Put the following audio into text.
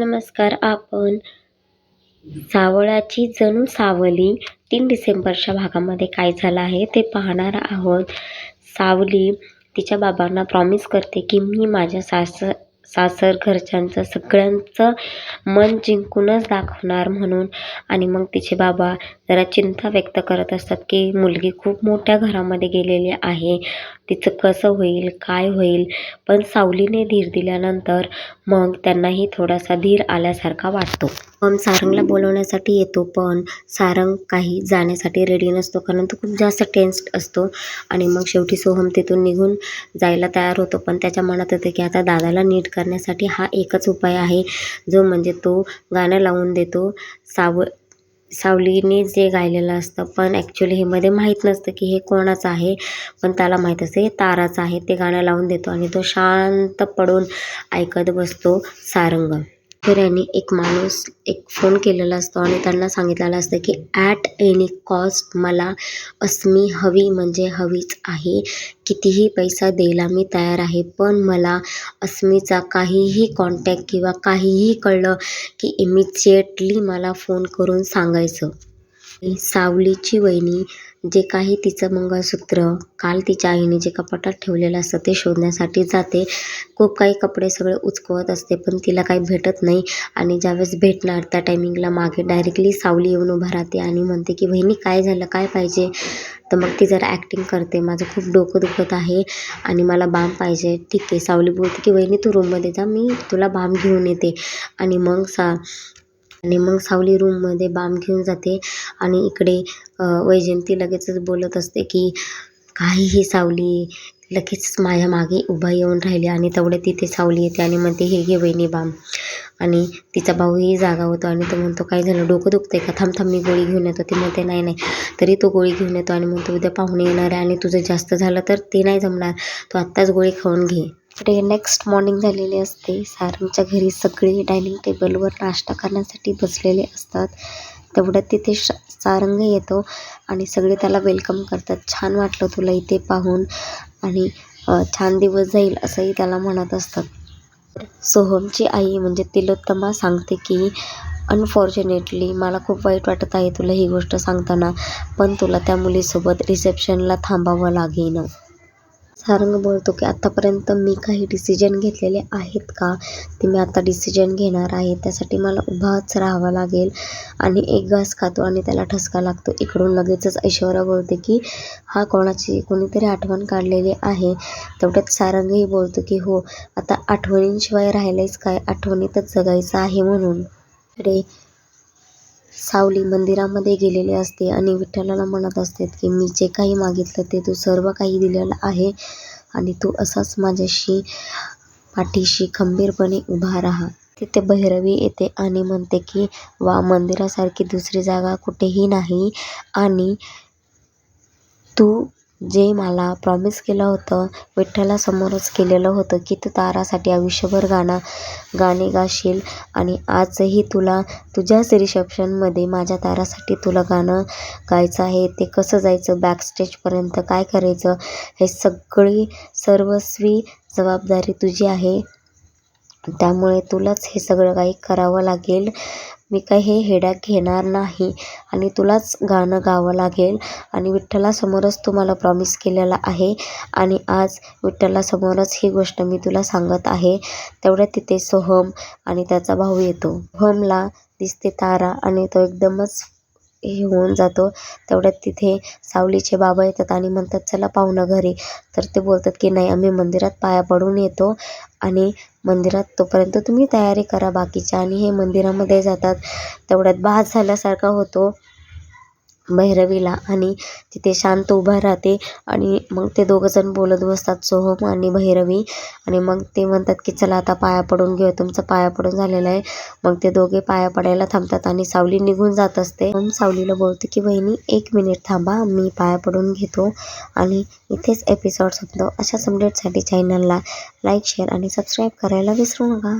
नमस्कार. आपण सावळाची जणू सावली तीन डिसेंबरच्या भागामध्ये काय झालं आहे ते पाहणार आहोत. सावली तिच्या बाबांना प्रॉमिस करते की मी माझ्या सास सासर घरच्यांचं सगळ्यांचं मन जिंकूनच दाखवणार म्हणून. आणि मग तिचे बाबा जरा चिंता व्यक्त करत असतात की मुलगी खूप मोठ्या घरामध्ये गेलेली आहे. तिचं कसं होईल काय होईल? पण सावलीने धीर दिल्यानंतर मग त्यांनाही थोडासा धीर आल्यासारखा वाटतो. सारंगला बोलवण्यासाठी येतो पण सारंग काही जाण्यासाठी रेडी नसतो. कारण तो खूप जास्त टेन्स्ड असतो. आणि मग शेवटी सोहम तिथून निघून जायला तयार होतो. पण त्याच्या मनात येतं की आता दादाला नीट करण्यासाठी हा एकच उपाय आहे. जो म्हणजे तो गाणं लावून देतो. साव सावलीने जे गायलेलं असतं. पण ॲक्च्युली हे मध्ये माहीत नसतं की हे कोणाचं आहे. पण त्याला माहीत असतं हे ताराचं आहे. ते गाणं लावून देतो. आणि तो शांत पडून ऐकत बसतो सारंग. शेतकऱ्यांनी यांनी एक माणूस एक फोन केलेला असतो आणि त्यांना सांगितलेलं असतं की ॲट एनी कॉस्ट मला अस्मी हवी म्हणजे हवीच आहे. कितीही पैसा द्यायला मी तयार आहे पण मला अस्मीचा काहीही कॉन्टॅक्ट किंवा काहीही कळलं की इमिजिएटली मला फोन करून सांगायचं. सावलीची वहिनी जे काही तिचं मंगळसूत्र काल तिच्या आईने जे कपाटात ठेवलेलं असतं ते शोधण्यासाठी जाते. खूप काही कपडे सगळे उचकवत असते पण तिला काही भेटत नाही. आणि ज्यावेळेस भेटणार त्या टायमिंगला मागे डायरेक्टली सावली येऊन उभा राहते आणि म्हणते की बहिणी काय झालं? काय पाहिजे? तर मग ती जरा ॲक्टिंग करते. माझं खूप डोकं दुखत आहे आणि मला बाम पाहिजे. ठीक आहे सावली बोलते की वहिनी तू रूममध्ये जा मी तुला बाम घेऊन येते. आणि मग सा आणि मग सावली रूममध्ये बाम घेऊन जाते. आणि इकडे वैजयंती लगेचच बोलत असते की काहीही सावली? लगेच माझ्या मागे उभा येऊन राहिली आणि तेवढे तिथे सावली येते आणि म्हणते हे घे वहिनी बाम. आणि तिचा भाऊही जागा होतो आणि तो म्हणतो काय झालं डोकं दुखते का? थांब थांब मी गोळी घेऊन येतो. ती म्हणते नाही नाही. तरी तो गोळी घेऊन येतो आणि म्हणतो उद्या पाहुणे येणार आहे आणि तुझं जास्त झालं तर ते नाही जमणार. तू आत्ताच गोळी खाऊन घे. इकडे नेक्स्ट मॉर्निंग झालेली असते. सारंगच्या घरी सगळे डायनिंग टेबलवर नाश्ता करण्यासाठी बसलेले असतात. तेवढ्यात तिथे श सारंग येतो आणि सगळे त्याला वेलकम करतात. छान वाटलं तुला इथे पाहून आणि छान दिवस जाईल असंही त्याला म्हणत असतात. सोहमची आई म्हणजे तिलोत्तमा सांगते की अनफॉर्च्युनेटली मला खूप वाईट वाटत आहे तुला ही गोष्ट सांगताना पण तुला त्या मुलीसोबत रिसेप्शनला थांबावं लागेल. सारंग बोलतो की आत्तापर्यंत मी काही डिसिजन घेतलेले आहेत का? ते मी आता डिसिजन घेणार आहे. त्यासाठी मला उभाच राहावं लागेल आणि एक घास खातो आणि त्याला ठसका लागतो. इकडून लगेचच ऐश्वर्या बोलते की हा कोणाची कोणीतरी आठवण काढलेली आहे. तेवढ्यात सारंगही बोलतो की हो आता आठवणींशिवाय राहिलेच काय? आठवणीतच जगायचं आहे म्हणून. रे सावली मंदिरामध्ये गेलेली असते आणि विठ्ठलाला म्हणत असते की मी जे काही मागितलं ते तू सर्व काही दिलेलं आहे आणि तू असाच माझ्याशी पाठीशी खंबीरपणे उभा राहा. तिथे भैरवी येते आणि म्हणते की वा मंदिरासारखी दुसरी जागा कुठेही नाही आणि तू जे मला प्रॉमिस केलं होतं विठ्ठलासमोरच केलेलं होतं की तू तारासाठी आयुष्यभर गाणं गाणे गाशील आणि आजही तुला तुझ्याच रिसेप्शनमध्ये माझ्या तारासाठी तुला गाणं गायचं आहे ते कसं जायचं बॅकस्टेजपर्यंत काय करायचं हे सगळी सर्वस्वी जबाबदारी तुझी आहे. त्यामुळे तुलाच हे सगळं काही करावं लागेल. मी काही हे हेड्याक घेणार नाही आणि तुलाच गाणं गावं लागेल. आणि विठ्ठलासमोरच तू मला प्रॉमिस केलेला आहे. आणि आज विठ्ठलासमोरच ही गोष्ट मी तुला सांगत आहे. तेवढ्यात तिथे सोहम आणि त्याचा भाऊ येतो. सोहमला दिसते तारा आणि तो एकदमच हे होऊन जातो. तेवढ्यात तिथे सावलीचे बाबा येतात आणि म्हणतात चला पाहुणं घरी. तर ते बोलतात की नाही आम्ही मंदिरात पाया पडून येतो. आणि मंदिरात तोपर्यंत तुम्ही तयारी करा बाकीच्या. आणि हे मंदिरामध्ये जातात तेवढ्यात भास झाल्यासारखा होतो. भैरवीला आणि तिथे शांत उभा राहते आणि मग ते दोघंजण बोलत बसतात सोहम हो, आणि भैरवी. आणि मग ते म्हणतात की चला आता पाया पडून घेऊ तुमचं पाया पडून झालेलं आहे. मग ते दोघे पाया पडायला थांबतात आणि सावली निघून जात असते. मग सावलीला बोलते की बहिणी एक मिनिट थांबा मी पाया पडून घेतो आणि इथेच एपिसोड संपतो. अशा अपडेटसाठी चॅनलला लाईक शेअर आणि सबस्क्राईब करायला विसरू नका.